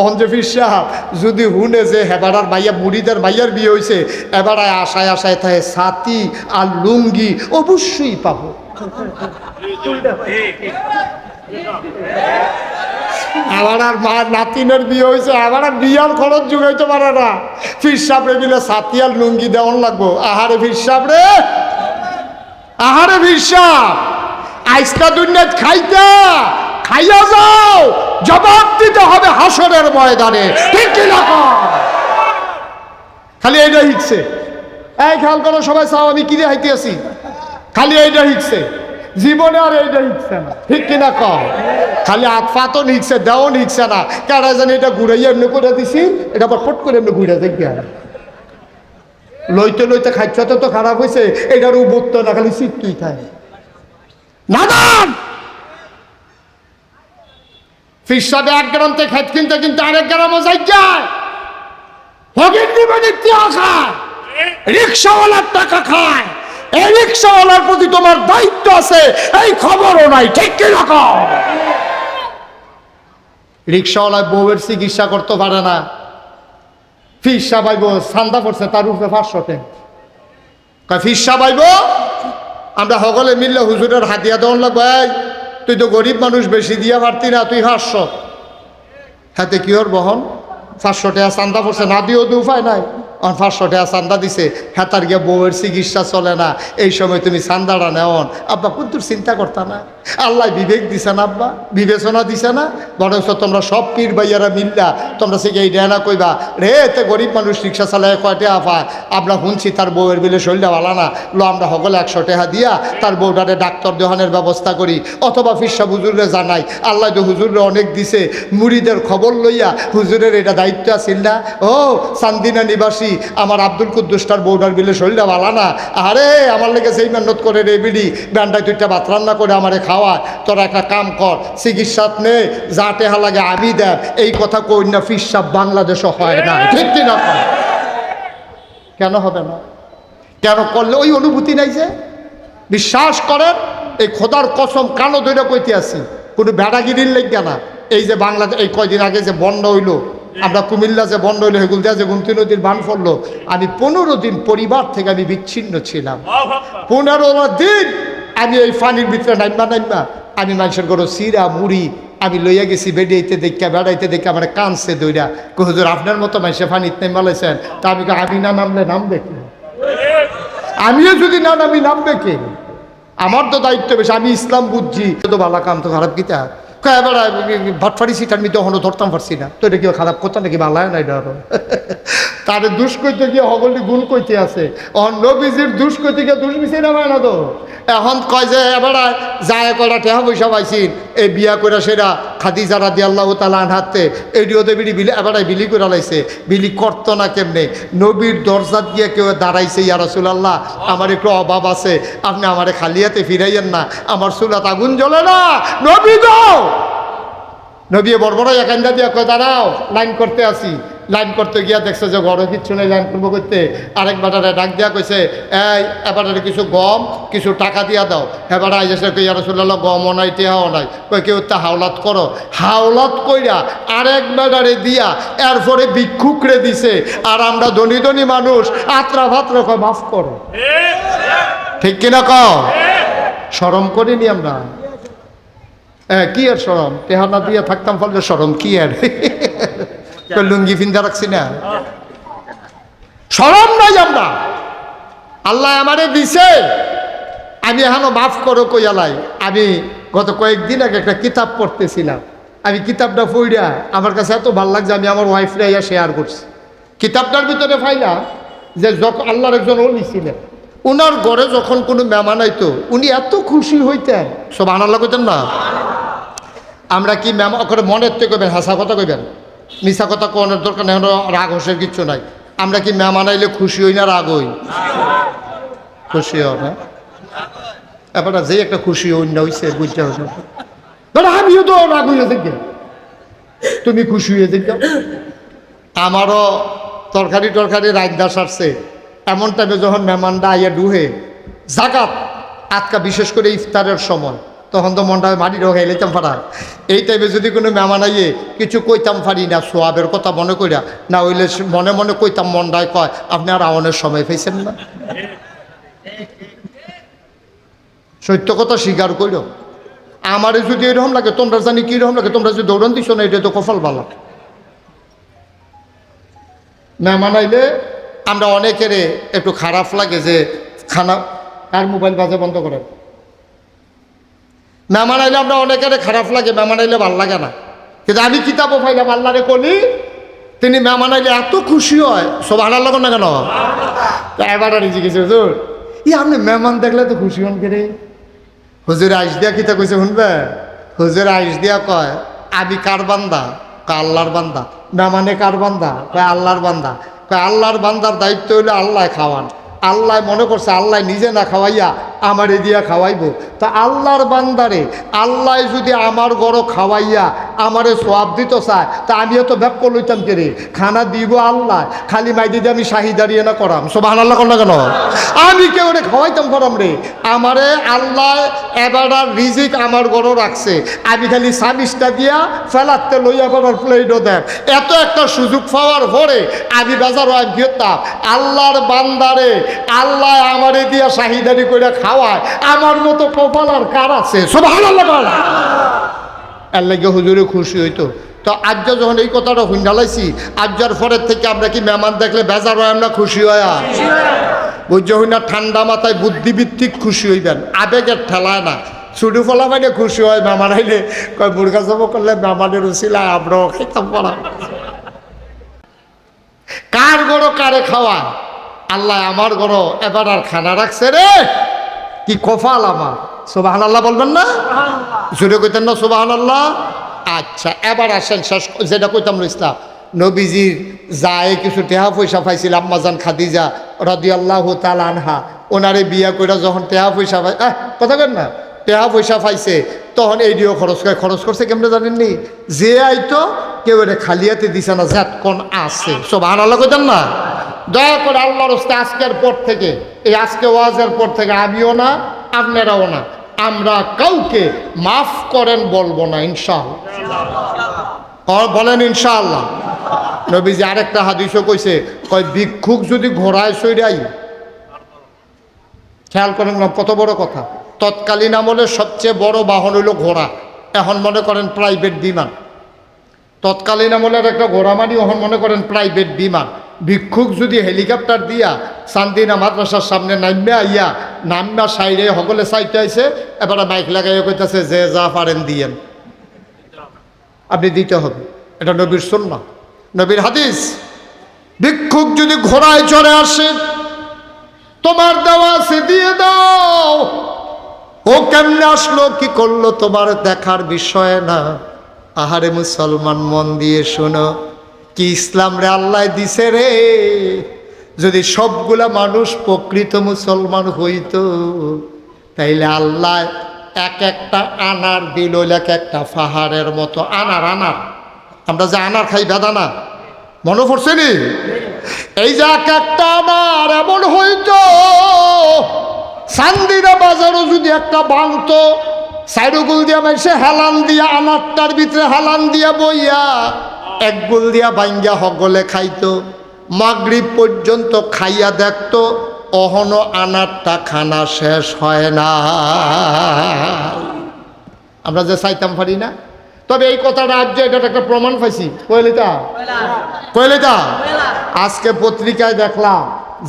তখন যে ফির সাহেব, যদি হুনে যে হেবারার মাইয়া, মুড়িদের মাইয়ার বিয়ে হয়েছে এবার আশায় আশায় থাকে সাথী আর লুঙ্গি অবশ্যই পাবো। আবার আর মা নাতিনের বিয়ে হয়েছে আবার আর বিয়ার খরচ জুগাইতে পারে না। ফির সাপড়ে মিলে সাথী আর লুঙ্গি দেওয়ান লাগবো। আহারে ফির সাপড়ে আহারে ফির সাপ আইসকা দুনিয়াত খাইতা! খাইয়া যাও। জবাব দিতে হবে হাসরের ময়দানে। ঠিক কি না কও? খালি এইটা হিকছে। এই খেয়াল করো সবাই, চাও আমি কিনে হাইতে আছি? খালি এইটা হিকছে। জীবনে আর এইটা হিকছে না। ঠিক কিনা? কম খালি হাত ফাতও নিকছে দেও নিকছে না। কেডা জানি এটা ঘুরাইয়া এমনি করে দিছি, এটা আবার ফট করে এমনি ঘুরে দেখি আর। লইতে লইতে খাইছ তো খারাপ হয়েছে এটার উবত্ত না, খালি সিটতুই থাকে নাদান! ফিসাবে এক গ্রামতে খেত কিনতে কিনতে আরেক গ্রামও যাই যায়। হগির নিবেদিত খায় রিক্সাওয়ালার টাকা খায়। এই রিক্সাওয়ালার প্রতি তোমার দায়িত্ব আছে, এই খবরও নাই, ঠিক কি রকম? রিক্সাওয়ালা বউয়ের চিকিৎসা করতে পারে না। ফিসা পাইব সান্দা পড়ছে, তার উপরে পাঁচশো টেন। ফিসা পাইব আমরা সকলে মিললে হুজুরের হাতিয়া দেওয়ান লাগবো তুই তো গরিব মানুষ বেশি দিয়া পারতি না, তুই পাঁচশো। হাতে কি ওর বহন? পাঁচশো টাকা চান্দা পড়ছে, না দিয়েও দু উপায় নাই। টাকা চান্দা দিছে। হেতার গিয়ে বউয়ের চিকিৎসা চলে না। এই সময় তুমি চান্দাটা নেওয়ান আব্বা কুদ্দুর চিন্তা করতা না। আল্লাহ বিবেক দিছে না আব্বা, বিবেচনা দিছে না। বরং তোমরা সব পীর ভাইয়ারা মিল্লা, তোমরা সে এই ডেনা কইবা, রে এতে গরিব মানুষ রিক্সা চালায় কয়টা আফায় আমরা শুনছি তার বউয়ের বিলে শরীরটা ভালো না। লো, আমরা সকলে একশো টাকা দিয়া তার বউটারে ডাক্তার দেহানের ব্যবস্থা করি। অথবা ফিরসা হুজুরে জানাই। আল্লাহ তো হুজুরে অনেক দিছে। মুড়িদের খবর লইয়া হুজুরের এটা দায়িত্ব আছিল না? ও সান্দিনা নিবাসী আমার আব্দুল কুদ্দুসটার বউটার বিলে শরীরটা ভালো না। আরে, আমার লেগে সেই মেহনত করে রে বিড়ি, ব্যান্ডায় দুইটা ভাত রান্না করে আমারে খাওয়া, তোরা একটা কাম কর, চিকিৎসাত নে, যা টেহা লাগে আমি দেব। এই কথা কই না ফিরসাব বাংলাদেশও হয় না। ঠিক কয়? কেন হবে না? কেন করলে ওই অনুভূতি নাই যে? বিশ্বাস করেন, এই খোদার কসম কানো ধরে কইতে আছি কোনো বেড়াগিরির লেগে না। এই যে বাংলাদেশ এই কয়দিন আগে যে বন্ধ হইল আমরা কুমিল্লা যে বন্ধ হইল, হেগুল দেওয়া যে গুমতি নদীর বান পড়ল আমি পনেরো দিন পরিবার থেকে আমি বিচ্ছিন্ন ছিলাম। পনেরো দিন আমি এই পানির ভিতরে নাইমা নাইমা। আমি মানুষের গরো সিরা, মুড়ি, আমি লইয়া গেছি বেড়াইতে দেখা বেড়াইতে দেখে আমার কানছে দইরা। হুজুর, আপনার মতো মানুষে পানিতে নেমালেছেন তা আমি আমি না নামলে নামবে কি? আমিও যদি না নামি, নামবে কে? আমার তো দায়িত্ব বেশি, আমি ইসলাম বুঝছি। তো ভালো কাম তো খারাপ কিতা? এবার ভাটফাড়ি সিট আমি তখন ধরতাম পারছি না। তো এটা কি খারাপ কথা নাকি ভালো হয় না, এটা আরও। তারে দুষ কইতে গিয়ে হগলি গুণ কইতে আছে। অন নবীজির দুষ কইতে গিয়ে দুষ মিশে না না তো? এখন কয় যে এবার যায় কয়টা টেহা পয়সা পাইছিন এই বিয়া করে সেরা খাদি যারা দিয়ে আল্লাহ তালা আনহাতে এডিওতে বিড়ি বিলি এবার বিলি করে লাইছে। বিলি করতো না কেমনে? নবীর দরজাত গিয়ে কেউ দাঁড়াইছে, ইয়া রসুলাল্লাহ, আমার একটু অভাব আছে। আপনি আমারে খালিয়াতে ফিরাইয়েন না। আমার চুলাত আগুন জ্বলে না। নবী গো! নবী বড় বড় একান্দা দিয়ে কয় দাঁড়াও লাইন করতে আসি। লাইন করতে গিয়া দেখছে যে ঘরে কিচ্ছু নেই লাইন করব করতে আরেক বাটারে ডাক দিয়া কইছে এই এবারে কিছু গম কিছু টাকা দিয়া দাও। এবারে আইসে কই রসুল্লাহ গমও নাই টেহাও নাই। কই কেউ তা হাওলাত করো? হাওলাত কইরা আরেক বাটারে দিয়া এরপরে ভিক্ষুকরে দিছে আর আমরা ধনী ধনী মানুষ আত্রা ভাত্রা কয় মাফ করো। ঠিক। কিনা কও? সরম করিনি আমরা। হ্যাঁ কি আর সরম টেহানা দিয়ে থাকতাম ফলে সরম কি আর লুঙ্গি ফিন্দা রাখছি না? সরম নাই আমরা। আল্লাহ আমারে দিছে। আমি এখনও মাফ করো কইয়ালাই আমি গত কয়েকদিন আগে একটা কিতাব পড়তেছিলাম। আমি কিতাবটা পড়িয়া আমার কাছে এত ভালো লাগছে আমি আমার ওয়াইফরা ইয়া শেয়ার করছি। কিতাবটার ভিতরে ফাইলা যে যখন আল্লাহর একজন অলি ছিলেন। উনার ঘরে যখন কোনো মেহমান আইতো, উনি এত খুশি হইতেন। সব আনাল্লা কইতেন না। আমরা কি ম্যাম করে মনের থেকে কইবেন, হাসা কথা কইবেন? মিশা কথা কোনের দরকার নেই রাগ হোসের কিচ্ছু নাই। আমরা কি ম্যাম আনাইলে খুশি হই না রাগ হই? খুশি হও না এবার যে একটা খুশি হই না হইছে, বুঝতে হবে ধরো আমিও তো রাগ হইয়া দেখি তুমি খুশি হয়ে দেখি আমারও তরকারি টরকারি রাজদা সারছে। এমন টাইমে যখন মেহমানরা আইয়া ডুহে জাগাত আজকা বিশেষ করে ইফতারের সময়, তখন তো মনটা মাটি ঢোকাই লইতাম ফাড়া এই টাইমে যদি কোনো মেহমান আইয়ে কিছু কইতাম পারি না, সোয়াবের কথা মনে করিয়া না হইলে মনে মনে কইতাম, মনটায় কয়, আপনি আর আওয়ানের সময় পেয়েছেন না। সত্য কথা স্বীকার কইল আমারে যদি এরকম লাগে, তোমরা জানি কি কীরকম লাগে, তোমরা যদি দৌড়ান দিছো না, এটা তো কপাল বালা। মেহমান আইলে আমরা অনেকের একটু খারাপ লাগে যে খানা আর মোবাইল বাজে বন্ধ করেন। মেহমান আইলে আমরা অনেকের খারাপ লাগে, মেহমান আইলে ভালো লাগে না। কিন্তু আমি কিতাবও পাইলাম আল্লাহরে কলি, তিনি মেহমান আইলে এত খুশি হয় সব আনার লাগুন না কেন? এবার আর জিজ্ঞেস হুজুর। ই আপনি মেহমান দেখলে তো খুশি হন কে রে হুজুর আইস দিয়া কিতা কইছে শুনবে? হুজুর আইস দিয়া কয়, আমি কার বান্দা? আল্লাহর বান্দা। না মানে কার বান্দা? কয় আল্লাহর বান্দা। আল্লাহর বান্দার দায়িত্ব হইলে আল্লাহ খাওয়ান। আল্লাহ মনে করছে আল্লাহ নিজে না খাওয়াইয়া আমারে দিয়া খাওয়াইবো। তা আল্লাহর বান্দারে, আল্লাহ যদি আমার গড় খাওয়াইয়া আমারে সোয়াব দিত চায় তা আমিও তো ব্যাপ লইতাম কে রে খানা দিব আল্লাহ, খালি মাই দিদি আমি শাহি দাঁড়িয়ে না করাম। সব আল্লাহ কর না কেন? আমি কেউ রে খাওয়াইতাম করাম রে। আমারে আল্লাহ এবার রিজিক আমার গড় রাখছে। আমি খালি সামিসটা দিয়া ফেলাতে লইয়া করার প্লেটও দেন এত একটা সুযোগ পাওয়ার পরে আমি বাজার আল্লাহর বান্দারে, আল্লাহ আমারে দিয়া শাহিদারি করে খাওয়ায় আমার মতো কপাল আর কার আছে? সব হুজুরে খুশি হইতো। তো আজ যখন এই কথাটা হুন্ডালাইছি, আজ্জার পরের থেকে আমরা কি মেহমান দেখলে বেজার হয়, আমরা খুশি হয়? হই না ঠান্ডা মাথায় বুদ্ধিভিত্তিক খুশি হইবেন। আবেগের ঠেলায় না। ছুটু ফলা মানে খুশি হয়, মেহমান আইলে। কয় মুরগা জব করলে মেহমানের উচিলায় আমরাও খাইতাম পড়া। কার গড়ো কারে খাওয়া আল্লাহ আমার গড়ো এবার আর খানা রাখছে রে। কি কফাল আমার? সোবাহান আল্লাহ বলবেন না? জুড়ে কইতেন না সোবাহান আল্লাহ আচ্ছা এবার আসেন শেষ যেটা কইতাম ইসলাম নবীজির যায় কিছু টেহা পয়সা পাইছিল আম্মাজান খাদিজা রদি আল্লাহ তাল আনহা ওনারে বিয়া কইরা যখন টেহা পয়সা পাই আহ কথা কেন না? টেহা পয়সা পাইছে তখন এই দিয়েও খরচ করে খরচ করছে কেমনে জানেননি? যে আইতো কেউ এটা খালিয়াতে দিছে না জ্যাট কোন আছে। সব আনাল্লাহ কইতেন না? দয়া করে আল্লাহর হস্তে আজকের পর থেকে, এই আজকে ওয়াজের পর থেকে আমিও না, আপনারাও না, আমরা কাউকে মাফ করেন বলব না, ইনশাআল্লাহ। বলেন ইনশাআল্লাহ। নবীজি আরেকটা হাদিসও কইছে, কয়, ভিক্ষুক যদি ঘোড়ায় সইরাই খেয়াল করেন কত বড় কথা। তৎকালীন আমলে সবচেয়ে বড় বাহন হইল ঘোড়া, এখন মনে করেন প্রাইভেট বিমান। তৎকালীন আমলের একটা ঘোড়া মানি এখন মনে করেন প্রাইভেট বিমান। ভিক্ষুক যদি হেলিকপ্টার দিয়া চান্দিনা মাদ্রাসার সামনে নামবে আইয়া নামবা সাইডে সকলে চাইতে আইছে, এবারে মাইক লাগাইয়া কইতাছে, যে যা পারেন দিয়েন। আপনি দিতে হবে। এটা নবীর সুন্না নবীর হাদিস। ভিক্ষুক যদি ঘোড়ায় চড়ে আসে, তোমার দেওয়া সে দিয়ে দাও। ও কেমনে আসলো, কি করল, তোমার দেখার বিষয় না। আহারে মুসলমান, মন দিয়ে শোনো। কি ইসলাম রে আল্লাহ দিছে রে? যদি সবগুলা মানুষ প্রকৃত মুসলমান হইতো, তাইলে আল্লাহ এক একটা আনার দিল এক একটা পাহাড়ের মতো আনার আনার। আমরা যে আনার খাই বেদানা মনে পড়ছে নি? এই যে এক একটা আনার এমন হইত সান্দিরা বাজারও যদি একটা বানতো সাইডগুল দিয়া মাইসে হেলান দিয়া আনারটার ভিতরে হেলান দিয়া বইয়া এক গুল দিয়া বাইঙ্গা হগলে খাইতো। মাগরিব পর্যন্ত খাইয়া দেখতো অহনো আনারটা খানা শেষ হয় না। আমরা যে চাইতাম পারি না। তবে এই কথাটা আজ যে এটার একটা প্রমাণ পাইছি। কইলিতা কইলিতা আজকে পত্রিকায় দেখলাম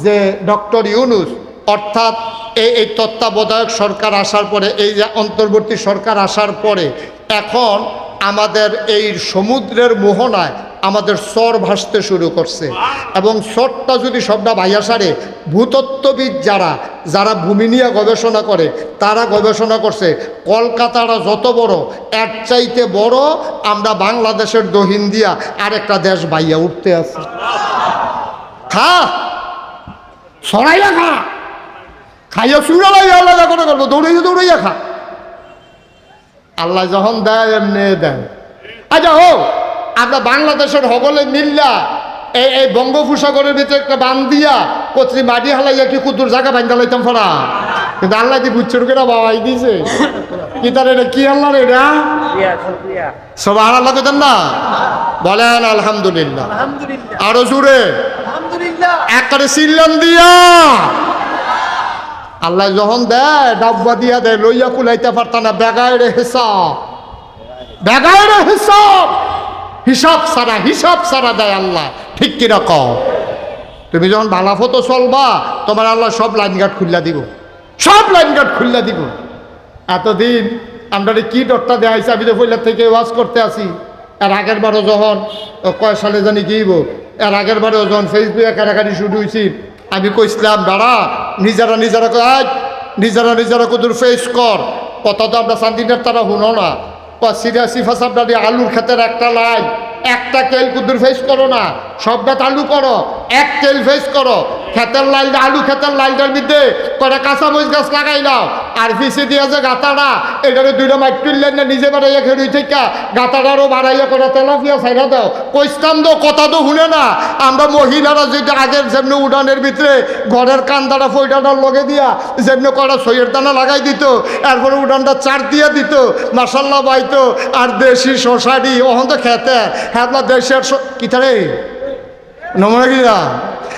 যে ডক্টর ইউনুস অর্থাৎ এই এই তত্ত্বাবধায়ক সরকার আসার পরে, এই যে অন্তর্বর্তী সরকার আসার পরে, এখন আমাদের এই সমুদ্রের মোহনায় আমাদের স্বর ভাসতে শুরু করছে। এবং স্বরটা যদি সবটা ভাইয়া সারে, ভূতত্ত্ববিদ যারা যারা ভূমি নিয়ে গবেষণা করে, তারা গবেষণা করছে কলকাতারা যত বড়, এর চাইতে বড় আমরা বাংলাদেশের দহিন দিয়া আরেকটা দেশ বাইয়া উঠতে আছে খা! সরাইয়া খা! খাইয়া চুড়ালাই আলাদা করে করব দৌড়াইয়া দৌড়াইয়া খা। আল্লাহ যখন দেয় এমনি দেয় আচ্ছা হোক আমরা বাংলাদেশের হগলে মিল্লা এই এই বঙ্গোপসাগরের ভিতরে একটা বান দিয়া কত্রি মাটি হালাইয়া কি কুতুর জায়গা বান্ধা লাইতাম ফরা কিন্তু আল্লাহ কি বুচ্চর করে বাবাই দিছে। কি তার এটা কি আল্লাহ রে এটা সবাই আল্লাহ কেতেন না? বলেন আলহামদুলিল্লাহ। আলহামদুলিল্লাহ। আরও জুড়ে আলহামদুলিল্লাহ। একবারে সিল্লাম দিয়া। আল্লাহ যখন দেয় ডাব্বা দিয়া দেয়, লইয়া কুলাইতে পারত না বেগায়ের হিসাব। বেগায়ের হিসাব। হিসাব সারা হিসাব সারা দেয় আল্লাহ। ঠিক কিনা কও? তুমি যখন বালাফতো চলবা, তোমার আল্লাহ সব লাইন গার্ড খুললা দিব। সব লাইন গার্ড খুললা দিব। এতদিন আমরা কি ডরটা দেওয়া হয়েছে আমি তো পৈলার থেকে ওয়াজ করতে আসি। এর আগের বারও যখন কয় সালে জানি গিয়েব এর আগের বারেও যখন ফেসবুকে কাটাকাটি শুরু হয়েছি আমি কইছিলাম, দাঁড়া, নিজেরা নিজেরা আজ নিজেরা নিজেরা কুদুর ফেস কর। কথা তো আমরা শান্তিনের তারা শুনো না। সিরিয়াসি সিফা আলুর ক্ষেতের একটা লাইন, একটা কেল কুদুর ফেস করো না। সবটা আলু করো। এক কেল ফেস করো। ক্ষেতের লাইনটা আলু ক্ষেতের লাইনটার মধ্যে কটা কাঁচা মরিচ গাছ লাগাই নাও। আর পিছিয়ে দিয়ে যে গাতাটা, এটারে দুইটা মাইট তুললেন না, নিজে বাড়াইয়া খেয়ে থেকে গাতাটারও বাড়াইয়া করে তেলাপিয়া সাইডা দাও। কইস্তাম তো কথা তো শুনে না। আমরা মহিলারা যেটা আগের যেমনি উড়ানের ভিতরে ঘরের কান্দাটা ফইটাটার লগে দিয়া যেমনি কটা সইয়ের দানা লাগাই দিত, এরপরে উড়ানটা চার দিয়া দিত মাসাল্লাহ বাইতো। আর দেশি শশারি ওখান তো খেতে। হ্যাঁ দেশের স- কিনা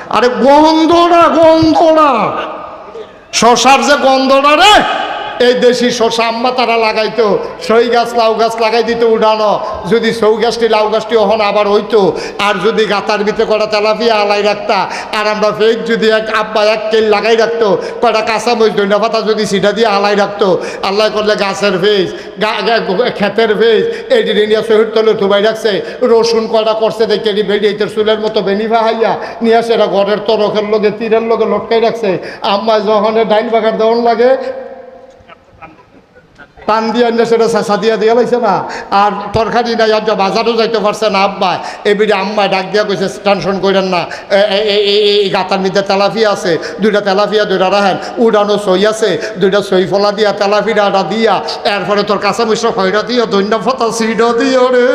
আরে গন্ধরা গন্ধরা শশার যে গন্ধটা রে এই দেশি শশা আম্মা তারা লাগাইতো, সই গাছ লাউ গাছ লাগাই দিত উড়ানো। যদি সৌ গাছটি লাউ গাছটি ওহন আবার হইতো, আর যদি গাতার ভিতরে কটা তেলাপিয়া আলাই রাখতা, আর আমরা ফেক যদি এক আব্বা এক কেল লাগাই রাখতো কটা কাঁচা মরিচ দৈনা পাতা যদি সিটা দিয়ে আলাই রাখতো, আল্লাহ করলে গাছের ফেজ ক্ষেতের ফেজ এই নিয়ে শহীদ তলে ধুবাই রাখছে, রসুন কটা করছে দেখে বেরিয়ে চুলের মতো বেনিভা হাইয়া নিয়ে আসে ঘরের তরকের লগে, তীরের লগে লটকাই রাখছে। আম্মা যখন ডাইন বাগার দেওয়ান লাগে পান দিয়ে আনলে সেটা চেঁচা দিয়া দিয়ে লাইছে না। আর তরকারি নাই আর বাজারও যাইতে পারছে না, আব্বা। এবারে আম্মা ডাক দিয়া কইছে, টেনশন করেন না। এই গাতার মধ্যে তেলাফিয়া আছে, দুইটা তেলাফিয়া, দুইটা রাহেন, উড়ানো সই আছে, দুইটা সই ফলা দিয়া তেলাফিয়াটা দিয়া, এরপরে তোর কাঁচা মিশ্র খয়রা দিও দৈন্য ফতা সিডা দিও রে।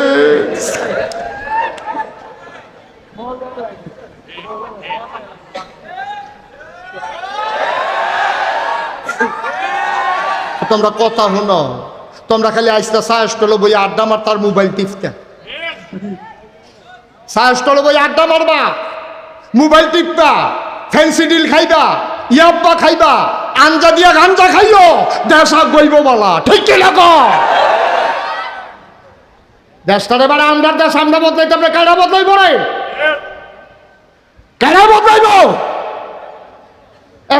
তোমরা কথা শুনো। তোমরা খালি আইসটা সাহস করল বই আড্ডা মার, তার মোবাইল টিপতে। সাহস করল বই আড্ডা মারবা। মোবাইল টিপবা। ফ্যান্সি ডিল খাইবা। ইয়াব্বা খাইবা। আঞ্জা দিয়া গাঞ্জা খাইও। দেশা গইব বলা ঠিক কি লাগো দেশটারে মানে আমরার দেশ, আমরা বদলাইতে আমরা কেডা বদলাইব রে? কেডা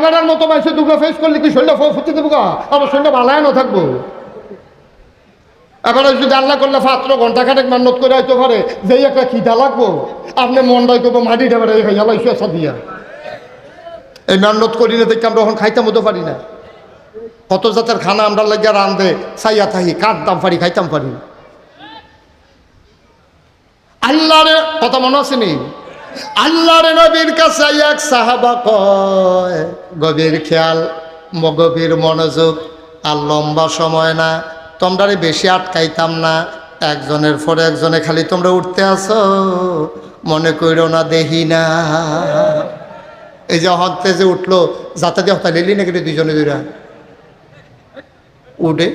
এবারের মতো মাইসে দুটো ফেস করলে কি শরীরটা ফুটে দেবো গা? আমার শরীরটা ভালাই না থাকব? এবারে যদি আল্লাহ করলে পাত্র ঘণ্টা খানেক মান্নত করে হয়তো পারে যেই একটা খিদা লাগবো, আপনি মনটাই করব মাটি দেবে এই খাইয়া লাইছো আসা দিয়া। এই মান্নত করি না দেখে আমরা এখন খাইতাম হতে পারি না। কত জাতের খানা আমরা লাগিয়া রান্ধে চাইয়া থাকি, কাঁদতাম পারি, খাইতাম পারি। আল্লাহরে কথা মনে আছে নি? আল্লাহর নবীর কাছে এক সাহাবা কয়, গভীর খেয়াল গভীর মনোযোগ, আর লম্বা সময় না। তোমরা বেশি আটকাইতাম না। একজনের পরে একজনে খালি তোমরা উঠতে আসো মনে কইরো না দেহি না। এই যে হতে যে উঠল, যাতে দিয়ে হতা লিলি নাকি দুজনে দুইরা? উঠে।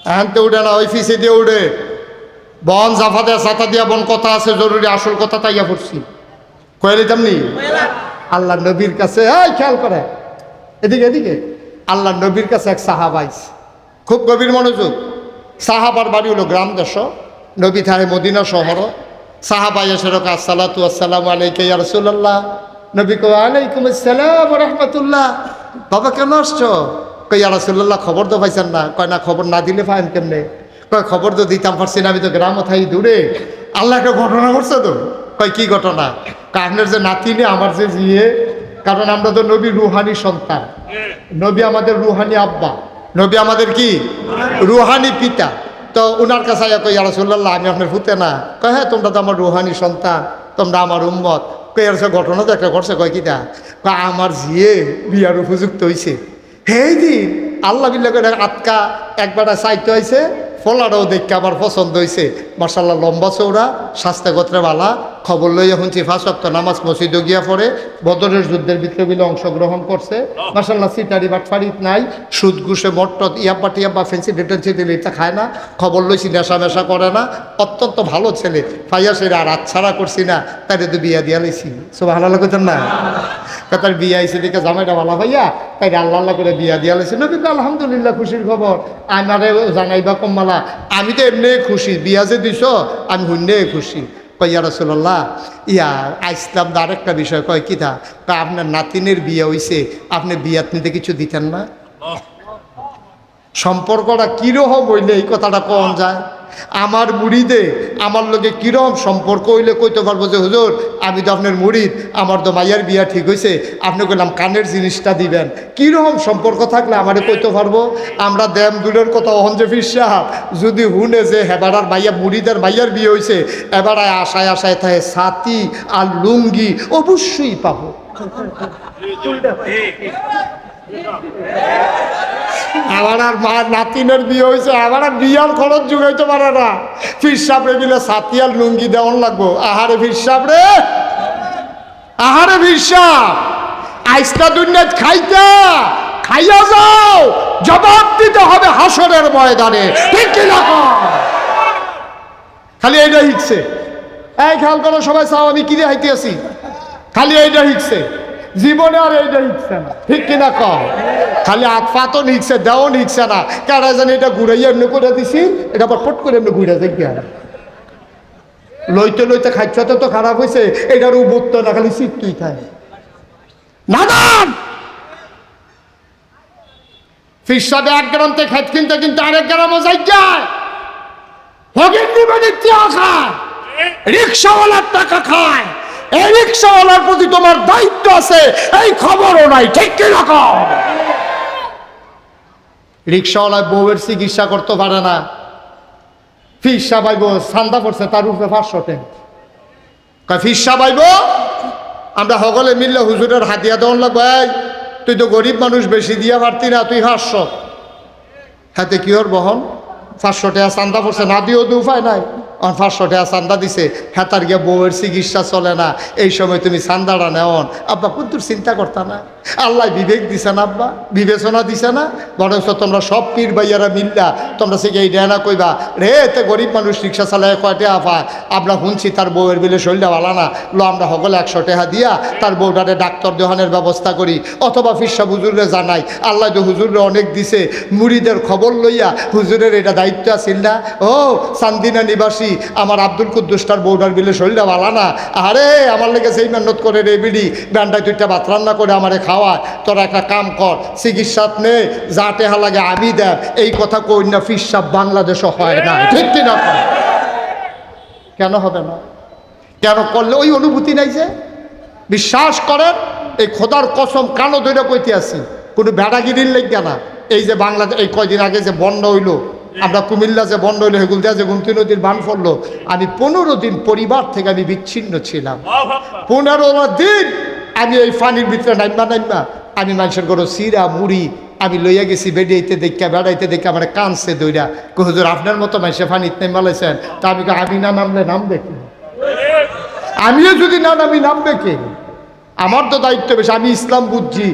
হ্যাঁ তো উঠে না, ওই ফিসে দিয়ে উঠে। বন জাফা দেয়া সাতা দিয়া বন কথা আছে, জরুরি আসল কথা তাইয়া পড়ছি। কয়ে দিতাম নি? আল্লাহ নবীর কাছে, এই খেয়াল করে। এদিকে এদিকে। আল্লাহ নবীর কাছে এক সাহাবাইস খুব গভীর মনোযোগ। সাহাবার বাড়ি হলো গ্রাম দেশ। নবী থাহে মদিনা শহর। সাহাবাই এসেরক আসসালাতু আসসালামু আলাইকা নবী কো আলাইকুম আসসালাম রাহমাতুল্লাহ। বাবা কেন আসছো? কই ইয়া রাসূলুল্লাহ, খবর তো পাইছেন না। কয়, না, খবর না দিলে পাইন কেমনে? কয়, খবর তো দিতাম, পারছি না, আমি তো গ্রাম থাই দূরে। আল্লাহ একটা ঘটনা করছে তো? কয়, কি ঘটনা? কারণের যে নাতিনে আমার যে জিয়ে কারণ আমরা তো নবী রুহানি সন্তান। নবী আমাদের রুহানি আব্বা। নবী আমাদের কি? রুহানি পিতা। তো উনার কাছে আয়া কই রাসুল্লাহ আমি আপনার ফুতে না। কয় হ্যাঁ তোমরা তো আমার রুহানি সন্তান, তোমরা আমার উম্মত। কই আর ঘটনা তো একটা করছে কয়, কিটা? কয়, আমার জিয়ে বিয়ার উপযুক্ত হইছে। হেই দিন, আল্লাহ বিল্লাহ করে আটকা একবার চাইতে হয়েছে ফলাটাও দেখে আমার পছন্দ হয়েছে মার্শাল্লাহ লম্বা চৌড়া স্বাস্থ্য গোত্রে বালা খবর লইয়া শুনছি ফাঁসক্ত নামাজ মসজিদে গিয়া পড়ে বদরের যুদ্ধের ভিতরে বিলে অংশগ্রহণ করছে। মাসাল্লাহ সিটারি বাটফারিত নাই সুদ ঘুষে মট্টত ইয়াব্বা টিয়াব্বা ফেন্সি ডেটেন্সি দিলে এটা খায় না খবর লইছি নেশা মেশা করে না অত্যন্ত ভালো ছেলে ফাইয়া সেরা আর আচ্ছাড়া করছি না তাই তো বিয়া দিয়া লইছি। সব ভালো লাগতেন না? তার বিয়া আইসে দেখে জামাইটা ভালো ভাইয়া তাই আল্লাহ আল্লাহ করে বিয়া দিয়া লইছে। নবী কয়, আলহামদুলিল্লাহ খুশির খবর। আমারে জানাইবা কম্মালা আমি তো এমনি খুশি বিয়া যে দিছ আমি হুন্নে খুশি। কইয়া রসুল্লাহ ইয়া আইসলাম দা আরেকটা বিষয় কয় কি তা? আপনার নাতিনের বিয়ে হইছে আপনি বিয়াত নিতে কিছু দিতেন না? সম্পর্কটা কীরকম বইলে এই কথাটা কম যায়? আমার মুড়িদে আমার লোকে কীরকম সম্পর্ক হইলে কইতে পারব যে হুজুর আমি তো আপনার মুড়িদ আমার তো মাইয়ার বিয়া ঠিক হয়েছে আপনি কইলাম কানের জিনিসটা দিবেন কীরকম সম্পর্ক থাকলে আমারে কইতে পারব আমরা দেম দূরের কথা অহন যে ফির সাহাব যদি হুনে যে হেবারার মাইয়া মুড়িদের মাইয়ার বিয়ে হয়েছে এবার আশায় আশায় থাকে সাথী আর লুঙ্গি অবশ্যই পাবো আমার আর মা নাতিনের বিয়ে হয়েছে, আমার আর বিয়ার খরচ জুগাইতে পারে না। ফির সাপড়ে দিলে সাতিয়ার লুঙ্গি দেওয়ান লাগবো। আহারে ফির সাপড়ে! আহারে ফির সাপ! আইসকা দুনিয়াত খাইতা, খাইয়া যাও, জবাব দিতে হবে হাসরের ময়দানে। ঠিক কি না খালি এইটা হিকছে এই খেয়াল করো সবাই চাও আমি কিনে হাইতে আছি? খালি এইটা হিকছে জীবনে আর এইটা হিকছে না। ঠিক কিনা কম খালি হাত পাতও নিচ্ছে দেও নিচ্ছে না। কারা জানি এটা ঘুরাইয়া এমনি করে দিছি, এটা আবার পট করে এমনি ঘুরে যাই গিয়া। লইতে লইতে খাইছতে তো খারাপ হয়েছে এটার উবত্ত না, খালি শীত তুই খায়। নাদান! ফিসাবে এক গ্রামতে খাইত কিনতে কিন্তু আরেক গ্রামও যাই যায় ভগেন নিবেদিত খায়, রিক্সাওয়ালার টাকা খায়। এই রিক্সাওয়ালার প্রতি তোমার দায়িত্ব আছে এই খবরও নাই ঠিক কি রকম? রিক্সাওয়ালায় বউয়ের চিকিৎসা করতে পারে না। ফিসা পাইব সান্দা পড়ছে তার উপরে পাঁচশো টেন। ফিসা পাইব? আমরা সকলে মিললে হুজুরের হাতিয়া দেওয়ান লাগবে এই, তুই তো গরিব মানুষ বেশি দিয়া পারতি না তুই পাঁচশো। হাতে কি ওর বহন? পাঁচশো টাকা চান্দা পড়ছে না দিয়েও তো উপায় নাই। আর পাঁচশো চান্দা দিছে। হেতার গিয়ে বউয়ের চিকিৎসা চলে না। এই সময় তুমি চান্দাটা নেওন। আব্বা কুদ্দুর চিন্তা করতা না। আল্লাহ বিবেক দিছে না আব্বা, বিবেচনা দিছে না। বরঞ্চ তোমরা সব পীর ভাইয়ারা মিল্লা, তোমরা সে এই ডেনা কইবা, রে এতে গরিব মানুষ রিক্সা চালায় কয়টা আফা আমরা শুনছি তার বউয়ের বিলে শরীরটা ভালো না। লো, আমরা সকলে একশো টাকা দিয়া তার বউটারে ডাক্তার দেওয়ানের ব্যবস্থা করি। অথবা ফিরসা হুজুরে জানাই, আল্লাহ যে হুজুরে অনেক দিছে, মুড়িদের খবর লইয়া হুজুরের এটা দায়িত্ব আছিল না? ও চান্দিনা নিবাসী, আমার আব্দুল কুদ্দুসটার বউটার বিলে শরীরটা ভালো না? আরে আমার লেগে সেই মেহনত করে রে বিড়ি, ব্যান্ডায় দুইটা ভাত রান্না করে আমারে খাওয়া তোরা একটা কাম কর চিকিৎসাত নে যা টেহা লাগে আমি দেব। এই কথা কই না ফিরসাব বাংলাদেশও হয় না। ঠিক কিনা? কেন হবে না? কেন করলে ওই অনুভূতি নাই যে? বিশ্বাস করেন এই খোদার কসম কানো ধরে কইতে আছি কোনো বেড়াগিরির লেগে না। এই যে বাংলাদেশ এই কয়দিন আগে যে বন্যা হইল আমরা কুমিল্লা যে বন্যা হইল হেগুল দেওয়া যে গুমতি নদীর বান পড়ল আমি পনেরো দিন পরিবার থেকে আমি বিচ্ছিন্ন ছিলাম। পনেরো দিন আমি ওই পানির ভিতরে নাইমা নাইমা। আমি মানুষের ঘরে সিরা মুড়ি, আমি লইয়া গেছি বেড়াইতে দেখা বেড়াইতে দেখে আমার কানছে দইরা। হুজুর, আপনার মতো মানুষের ফানি নেমা লাইছেন। তা আমি আমি না নামলে নামবে কি? আমিও যদি না নামি, নামবে কে? আমার তো দায়িত্ব বেশি, আমি ইসলাম বুঝছি।